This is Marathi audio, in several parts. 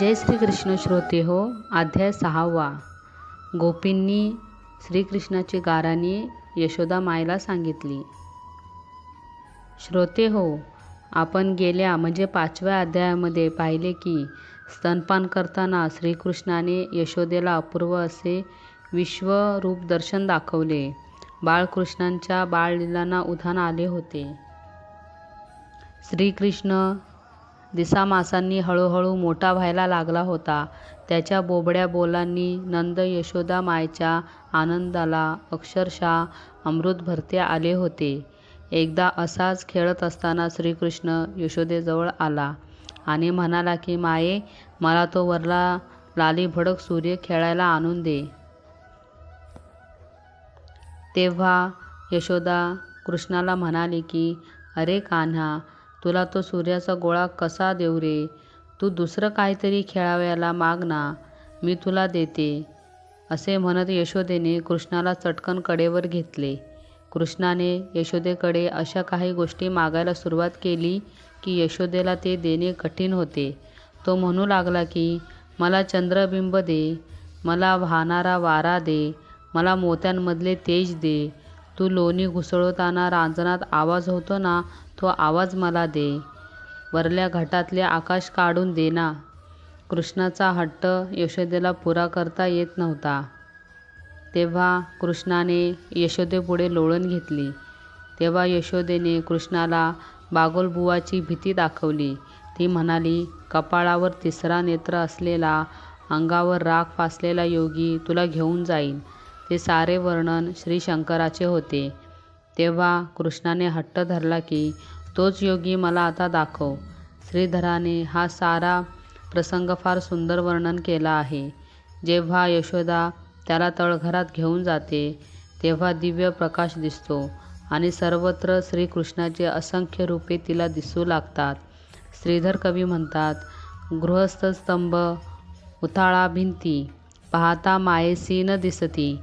जय श्रीकृष्ण श्रोते हो अध्याय सहावा गोपींनी श्रीकृष्णाची गाराणी यशोदा मायला सांगितली. श्रोते हो आपण गेल्या म्हणजे पाचव्या अध्यायामध्ये पाहिले की स्तनपान करताना श्रीकृष्णाने यशोदेला अपूर्व असे विश्वरूप दर्शन दाखवले. बाळकृष्णांच्या बाळलीलांना उधाण आले होते. श्रीकृष्ण दिसामासांनी हळूहळू मोठा व्हायला लागला होता. त्याच्या बोबड्या बोलांनी नंद यशोदा मायच्या आनंदाला अक्षरशः अमृत भरते आले होते. एकदा असाच खेळत असताना श्रीकृष्ण यशोदेजवळ आला आणि म्हणाला की माये मला तो वरला लाली भडक सूर्य खेळायला आणून दे. तेव्हा यशोदा कृष्णाला म्हणाली की अरे कान्हा तुला तो सूर्याचा गोळा कसा देऊ रे? तू दुसरं काहीतरी खेळावयाला माग ना मी तुला देते. असे म्हणत यशोदेने कृष्णाला चटकन कडेवर घेतले. कृष्णाने यशोदेकडे अशा काही गोष्टी मागायला सुरुवात केली की यशोदेला ते देणे कठीण होते. तो म्हणू लागला की मला चंद्रबिंब दे मला वाहणारा वारा दे मला मोत्यांमधले तेज दे तू लोणी घुसळवताना रांजणात आवाज होतो ना तो आवाज मला दे. वरल्या घाटातले आकाश काढून दे ना. कृष्णाचा हट्ट यशोदेला पुरा करता येत नव्हता. तेव्हा कृष्णाने यशोदेपुढे लोळण घेतली. तेव्हा यशोदेने कृष्णाला बागोलबुवाची भीती दाखवली. ती म्हणाली कपाळावर तिसरा नेत्र असलेला अंगावर राख फासलेला योगी तुला घेऊन जाईल हे सारे वर्णन श्री शंकराचे होते. तेव्हा कृष्णाने हट्ट धरला की तोच योगी मला आता दाखव. श्रीधराने हा सारा प्रसंग फार सुंदर वर्णन केला आहे. जेव्हा यशोदा त्याला तळघरात घेऊन जाते तेव्हा दिव्य प्रकाश दिसतो आणि सर्वत्र श्रीकृष्णाचे असंख्य रूपे तिला दिसू लागतात. श्रीधर कवी म्हणतात गृहस्थ स्तंभ उथाळा भिंती पाहता मायेसी न दिसती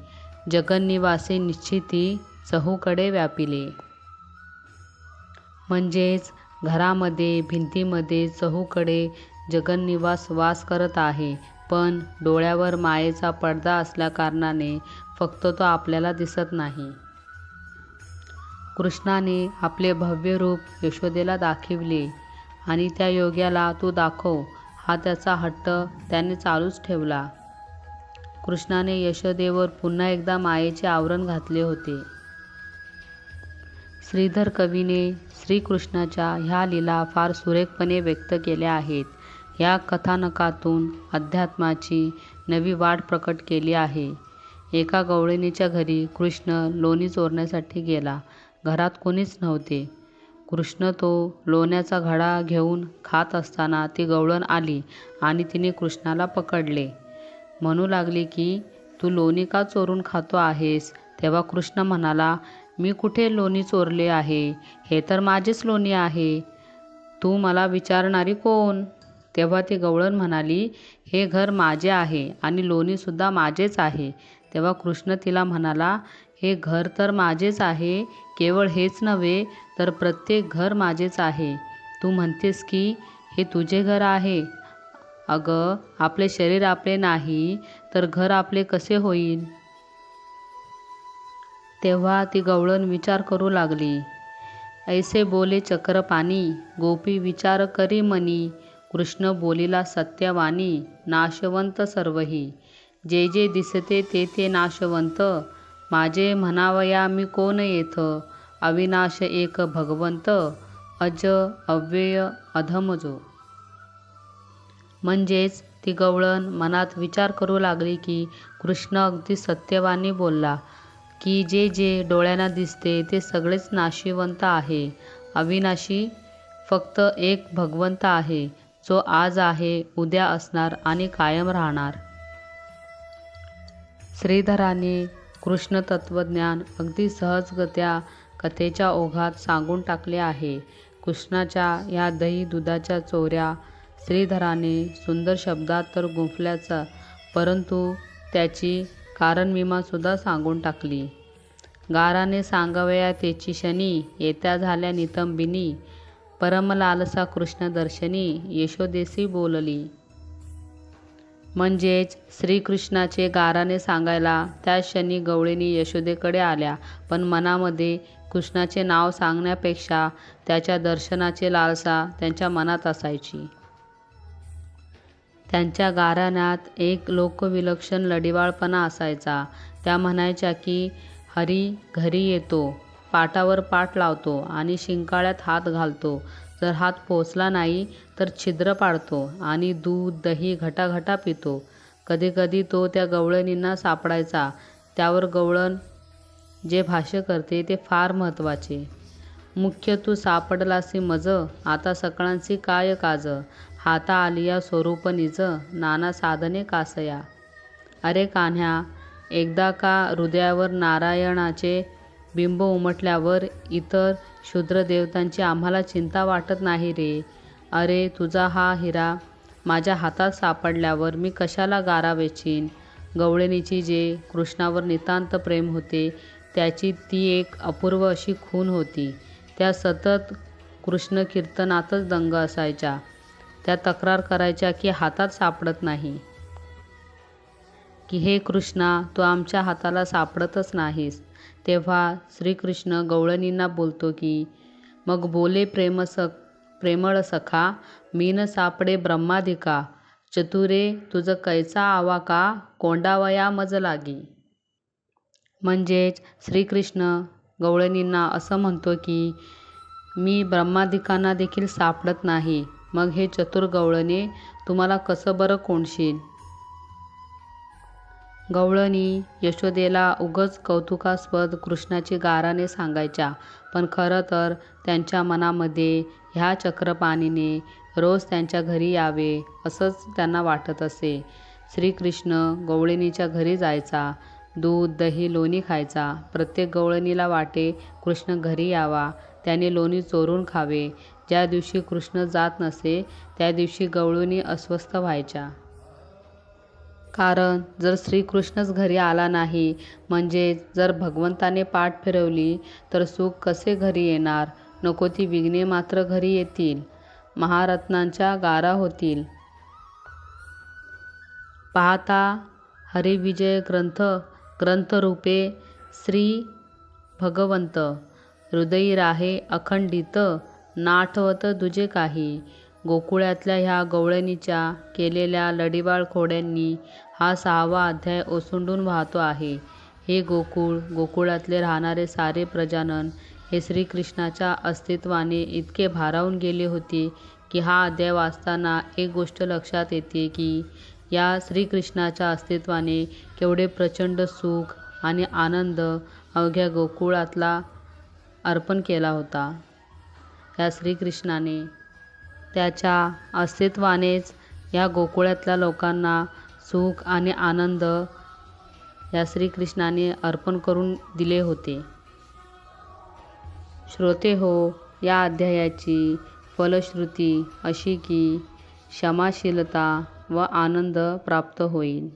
जगन्निवासे निश्चिती चहूकडे व्यापिले. म्हणजेच घरामध्ये भिंतीमध्ये चहूकडे जगन्निवास वास करत आहे. पण डोळ्यावर मायेचा पडदा असल्याकारणाने फक्त तो आपल्याला दिसत नाही. कृष्णाने आपले भव्य रूप यशोदेला दाखविले आणि त्या योग्याला तू दाखव हा त्याचा हट्ट त्याने चालूच ठेवला. कृष्णाने यशोदेवर पुन्हा एकदा मायेचे आवरण घातले होते. श्रीधर कवीने श्रीकृष्णाच्या ह्या लीला फार सुरेखपणे व्यक्त केल्या आहेत. या कथानकातून अध्यात्माची नवी वाट प्रकट केली आहे. एका गवळणीच्या घरी कृष्ण लोणी चोरण्यासाठी गेला. घरात कोणीच नव्हते. कृष्ण तो लोण्याचा घडा घेऊन खात असताना ती गवळण आली आणि तिने कृष्णाला पकडले. म्हणू लागली की तू लोणी का चोरून खातो आहेस? तेव्हा कृष्ण म्हणाला मी कुठे लोणी चोरले आहे? हे तर माझेच लोणी आहे. तू मला विचारणारी कोण? तेव्हा ती गवळण म्हणाली हे घर माझे आहे आणि लोणीसुद्धा माझेच आहे. तेव्हा कृष्ण तिला म्हणाला हे घर तर माझेच आहे केवळ हेच नव्हे तर प्रत्येक घर माझेच आहे. तू म्हणतेस की हे तुझे घर आहे. अगं आपले शरीर आपले नाही तर घर आपले कसे होईल तेव्हा ती गवळण विचार करू लागली. ऐसे बोले चक्रपाणी गोपी विचार करी मनी कृष्ण बोलिला सत्यवाणी नाशवंत सर्वही. जे जे दिसते ते ते नाशवंत माझे म्हणावया मी कोण येथ अविनाश एक भगवंत अज अव्यय अधमजो. म्हणजेच ती गवळण मनात विचार करू लागली की कृष्ण अगदी सत्यवानी बोलला की जे जे डोळ्यांना दिसते ते सगळेच नाशिवंत आहे. अविनाशी फक्त एक भगवंत आहे जो आज आहे उद्या असणार आणि कायम राहणार. श्रीधराने कृष्ण तत्वज्ञान अगदी सहजगत्या कथेच्या ओघात सांगून टाकले आहे. कृष्णाच्या या दही दुधाच्या चोऱ्या श्रीधराने सुंदर शब्दात तर गुंफल्याचा परंतु त्याची कारणविमासुद्धा सांगून टाकली. गाराने सांगावया तेची शनी येत्या झाल्या नितंबिनी परमलालसा कृष्ण दर्शनी यशोदेसी बोलली. म्हणजेच श्रीकृष्णाचे गाराने सांगायला त्या क्षणी गवळीनी यशोदेकडे आल्या पण मनामध्ये कृष्णाचे नाव सांगण्यापेक्षा त्याच्या दर्शनाचे लालसा त्यांच्या मनात असायची. त्यांच्या गाराण्यात एक लोकविलक्षण लढिवाळपणा असायचा. त्या म्हणायच्या की हरी घरी येतो पाटावर पाट लावतो आणि शिंकाळ्यात हात घालतो. जर हात पोचला नाही तर छिद्र पाडतो आणि दूध दही घटाघटा पितो. कधीकधी तो त्या गवळणींना सापडायचा. त्यावर गवळण जे भाष्य करते ते फार महत्त्वाचे. मुख्य तू सापडलासी मज आता सकळांची काय काज? हाता आलिया स्वरूप निज नाना साधने कासया. अरे कान्ह्या एकदा का हृदयावर नारायणाचे बिंब उमटल्यावर इतर क्षुद्र देवतांची आम्हाला चिंता वाटत नाही रे. अरे तुझा हा हिरा माझ्या हातात सापडल्यावर मी कशाला गारा वेचीन? गवळणीची जे कृष्णावर नितांत प्रेम होते त्याची ती एक अपूर्व अशी खून होती. त्या सतत कृष्ण कीर्तनातच दंग असायच्या. त्या तक्रार करायच्या की हातात सापडत नाही. की हे कृष्णा तू आमच्या हाताला सापडतच नाहीस. तेव्हा श्रीकृष्ण गवळणींना बोलतो की मग बोले प्रेम सख प्रेमळ सखा मीन सापडे ब्रह्माधिका चतुरे तुझं कैसा आवा का कोंडावया मज लागी. म्हणजेच श्रीकृष्ण गवळणींना असं म्हणतो की मी ब्रह्मादिकांना देखील सापडत नाही. मग हे चतुर गवळणे तुम्हाला कसं बरं कोणशील? गवळणी यशोदेला उगच कौतुकास्पद कृष्णाची गाराने सांगायच्या पण खरं तर त्यांच्या मनामध्ये ह्या चक्रपाणीने रोज त्यांच्या घरी यावे असंच त्यांना वाटत असे. श्रीकृष्ण गवळणीच्या घरी जायचा दूध दही लोणी खायचा. प्रत्येक गवळणीला वाटे कृष्ण घरी यावा. त्याने लोणी चोरून खावे. ज्या दिवशी कृष्ण जात नसे त्या दिवशी गवळूनी अस्वस्थ व्हायच्या. कारण जर श्रीकृष्णच घरी आला नाही म्हणजे जर भगवंताने पाठ फिरवली तर सुख कसे घरी येणार? नको ती विघ्ने मात्र घरी येतील. महारत्नांच्या गारा होतील. पाहता हरिविजय ग्रंथ ग्रंथरूपे श्री भगवंत. हृदयी राहे अखंडित नाठवत दुजे काही. गोकुळातल्या ह्या गवळणीच्या केलेल्या लढीबाळ खोड्यांनी हा सहावा अध्याय ओसंडून वाहतो आहे. हे गोकुळ गोकुळातले राहणारे सारे प्रजानन हे श्रीकृष्णाच्या अस्तित्वाने इतके भारावून गेले होते की हा अध्याय वाचताना एक गोष्ट लक्षात येते की या श्रीकृष्णाच्या अस्तित्वाने केवढे प्रचंड सुख आणि आनंद अवघ्या गोकुळातला अर्पण केला होता. या श्रीकृष्णाने त्याच्या अस्तित्वानेच या गोकुळातल्या लोकांना सुख आणि आनंद या श्रीकृष्णाने अर्पण करून दिले होते. श्रोते हो या अध्यायाची फलश्रुती अशी की क्षमाशीलता व आनंद प्राप्त होईल.